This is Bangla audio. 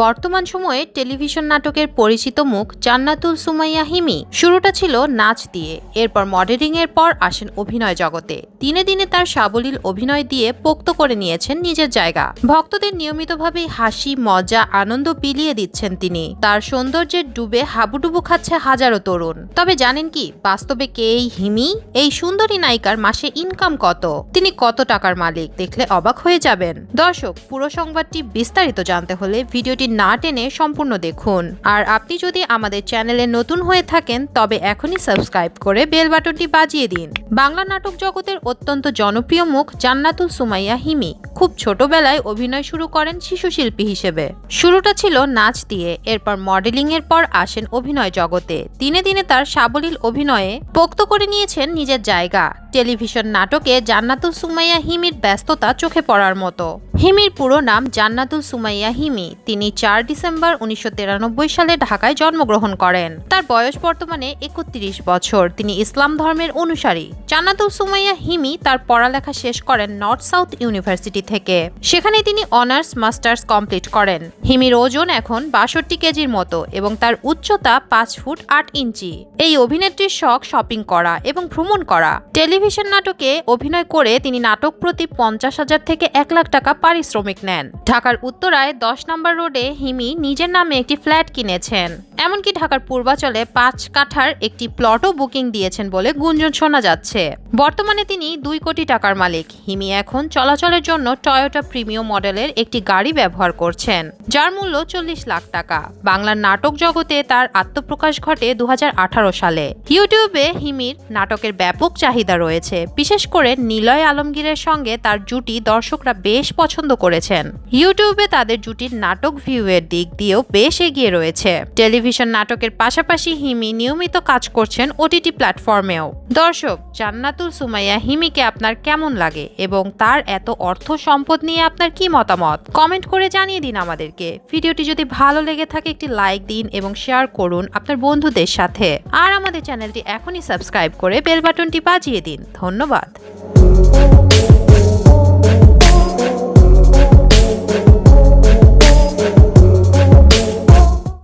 বর্তমান সময়ে টেলিভিশন নাটকের পরিচিত মুখ জান্নাতুল সুমাইয়া হিমি। শুরুটা ছিল নাচ দিয়ে। এরপর মডেলিং এর পর আসেন অভিনয় জগতে। দিনে দিনে তার সাবলীল অভিনয় দিয়ে পোক্ত করে নিয়েছেন নিজের জায়গা। ভক্তদের নিয়মিতভাবেই হাসি, মজা, আনন্দ বিলিয়ে দিচ্ছেন তিনি। তার সৌন্দর্যের ডুবে হাবুডুবু খাচ্ছে হাজারো তরুণ। তবে জানেন কি, বাস্তবে কে এই হিমি? এই সুন্দরী নায়িকার মাসে ইনকাম কত? তিনি কত টাকার মালিক? দেখলে অবাক হয়ে যাবেন। দর্শক, পুরো সংবাদটি বিস্তারিত জানতে হলে ভিডিওটি না টেনে সম্পূর্ণ দেখুন। আর আপনি যদি আমাদের চ্যানেলে নতুন হয়ে থাকেন, তবে এখনই সাবস্ক্রাইব করে বেল বাটনটি বাজিয়ে দিন। বাংলা নাটক জগতের অত্যন্ত জনপ্রিয় মুখ জান্নাতুল সুমাইয়া হিমি। খুব ছোটবেলায় অভিনয় শুরু করেন শিশু শিল্পী হিসেবে। শুরুটা ছিল নাচ দিয়ে, এরপর মডেলিং এর পর আসেন অভিনয় জগতে। দিনে দিনে তার সাবলীল অভিনয়ে পোক্ত করে নিয়েছেন নিজের জায়গা। টেলিভিশন নাটকে জান্নাতুল সুমাইয়া হিমির ব্যস্ততা চোখে পড়ার মতো। হিমির পুরো নাম জান্নাতুল সুমাইয়া হিমি। তিনি চার ডিসেম্বর উনিশশো তিরানব্বই সালে ঢাকায় জন্মগ্রহণ করেন। তার বয়স বর্তমানে একত্রিশ বছর। তিনি ইসলাম ধর্মের অনুসারী। জান্নাতুল সুমাইয়া হিমি তার পড়ালেখা শেষ করেন নর্থ সাউথ ইউনিভার্সিটি থেকে। সেখানে তিনি অনার্স, মাস্টার্স কমপ্লিট করেন। হিমির ওজন এখন বাষট্টি কেজির মতো এবং তার উচ্চতা পাঁচ ফুট আট ইঞ্চি। এই অভিনেত্রীর শখ শপিং করা এবং ভ্রমণ করা। টেলিভিশন নাটকে অভিনয় করে তিনি নাটক প্রতি পঞ্চাশ হাজার থেকে এক লাখ টাকা পারিশ্রমিক নেন। ঢাকার উত্তরায় দশ নম্বর রোডে হিমি নিজের নামে একটি ফ্ল্যাট কিনেছেন। এমনকি ঢাকার পূর্বাচলে পাঁচ কাঠার একটি প্লটও বুকিং দিয়েছেন বলে গুঞ্জন শোনা যাচ্ছে। বর্তমানে তিনি দুই কোটি টাকার মালিক। হিমি এখন চলাচলের জন্য টয়োটা প্রিমিয়াম মডেলের একটি গাড়ি ব্যবহার করছেন, যার মূল্য চল্লিশ লাখ টাকা। বাংলার নাটক জগতে তার আত্মপ্রকাশ ঘটে দু হাজার আঠারো সালে। ইউটিউবে হিমির নাটকের ব্যাপক চাহিদা রয়েছে। বিশেষ করে নিলয় আলমগীরের সঙ্গে তার জুটি দর্শকরা বেশ পছন্দ করেছেন। ইউটিউবে তাদের জুটির নাটক ভিউয়ের দিক দিয়েও বেশ এগিয়ে রয়েছে। টেলিভিশন নাটকের পাশাপাশি হিমি নিয়মিত কাজ করছেন ওটিটি প্ল্যাটফর্মেও। দর্শক, জান্নাতুল সুমাইয়া হিমিকে আপনার কেমন লাগে এবং তার এত অর্থ সম্পদ নিয়ে আপনার কি মতামত? কমেন্ট করে জানিয়ে দিন আমাদেরকে। ভিডিওটি যদি ভালো লেগে থাকে, একটি লাইক দিন এবং শেয়ার করুন আপনার বন্ধুদের সাথে। আর আমাদের চ্যানেলটি এখনই সাবস্ক্রাইব করে বেল বাটনটি বাজিয়ে দিন। ধন্যবাদ।